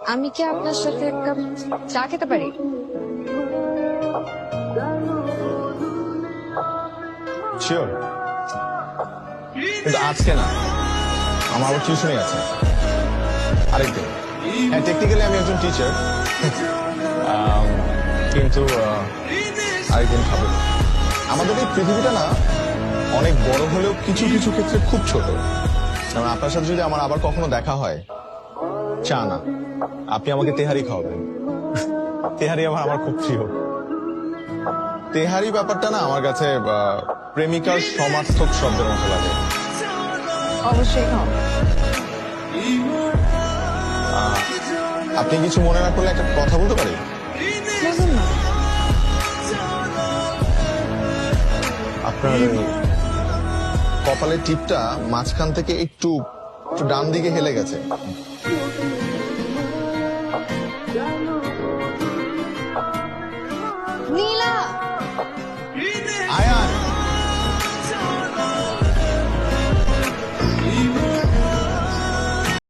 আমি কি আপনার সাথে এক কাপ চা খেতে পারি? শিওর কিন্তু আজকে না, আমার আবার টিউশনই আছে। আরেকদিন। হ্যাঁ টেকনিক্যালি আমি একজন টিচার কিন্তু আরেকদিন খাব। আমাদের এই পৃথিবীটা না, অনেক বড় হলেও কিছু কিছু ক্ষেত্রে খুব ছোট। আপনার সাথে যদি আমার আবার কখনো দেখা হয় চা না। আপনি আমাকে তেহারি খাওয়াবেন। তেহারি আবার আমার খুব প্রিয়। তেহারি ব্যাপারটা না আমার কাছে প্রেমিকার সমার্থক শব্দের মতো লাগে। অবশ্যই আপনি কিছু মনে না করলে একটা কথা বলতে পারি? আপনার কপালের টিপটা মাঝখান থেকে একটু একটু ডান দিকে হেলে গেছে।